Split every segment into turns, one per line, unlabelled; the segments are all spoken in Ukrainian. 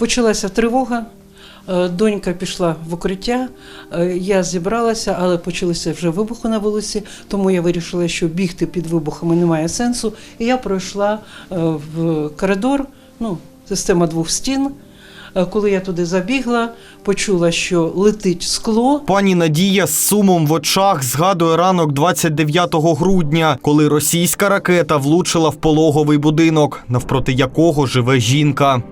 Почалася тривога. е, Донька пішла в укриття, е, я зібралася, але почалися вже вибухи на вулиці, тому я вирішила, що бігти під вибухами немає сенсу. І я пройшла е, в коридор, ну, система двох стін. Коли я туди забігла, почула, що летить скло.
Пані Надія з сумом в очах згадує ранок 29 грудня, коли російська ракета влучила в пологовий будинок, навпроти якого живе жінка.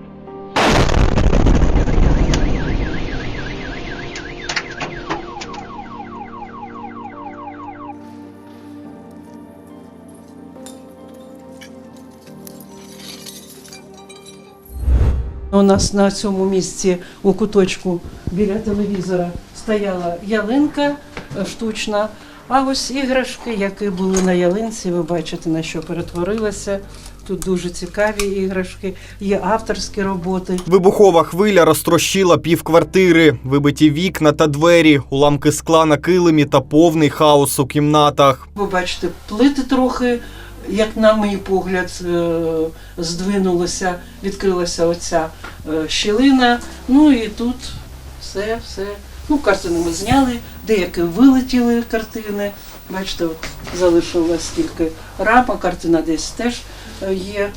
У нас на цьому місці у куточку біля телевізора стояла ялинка е, штучна. А ось іграшки, які були на ялинці, ви бачите, на що перетворилися. Тут дуже цікаві іграшки, є авторські роботи.
Вибухова хвиля розтрощила півквартири, вибиті вікна та двері, уламки скла на килимі та повний хаос у кімнатах.
Ви бачите, плити трохи, як на мій погляд, е, здвинулося, відкрилася оця е, щілина. Ну і тут все, все. Ну, картини ми зняли, деякі вилетіли картини. Бачите, от залишилось тільки рама, картина десь теж е, є.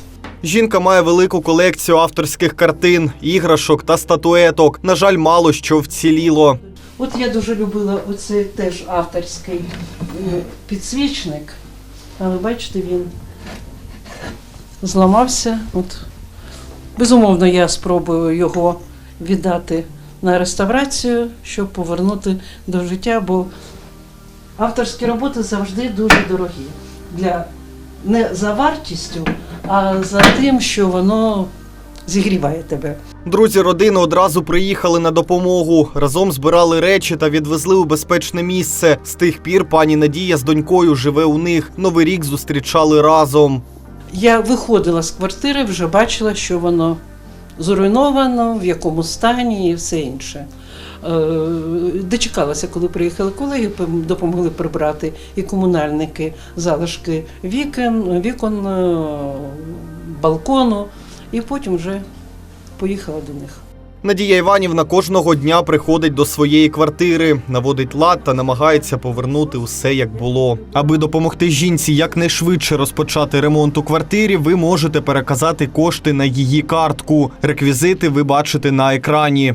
Жінка має велику колекцію авторських картин, іграшок та статуеток. На жаль, мало що вціліло.
От я дуже любила оцей теж авторський підсвічник, але бачите, він зламався. От. Безумовно, я спробую його віддати на реставрацію, щоб повернути до життя, бо авторські роботи завжди дуже дорогі. Для, не за вартістю, а за тим, що воно зігріває тебе.
Друзі родини одразу приїхали на допомогу. Разом збирали речі та відвезли у безпечне місце. З тих пір пані Надія з донькою живе у них. Новий рік зустрічали разом.
Я виходила з квартири, вже бачила, що воно зруйновано, в якому стані і все інше. Е, Дочекалася, коли приїхали колеги, допомогли прибрати і комунальники залишки вікон, вікон е, балкону, і потім вже поїхала до них.
Надія Іванівна кожного дня приходить до своєї квартири, наводить лад та намагається повернути усе як було. Аби допомогти жінці якнайшвидше розпочати ремонт у квартирі, ви можете переказати кошти на її картку. Реквізити ви бачите на екрані.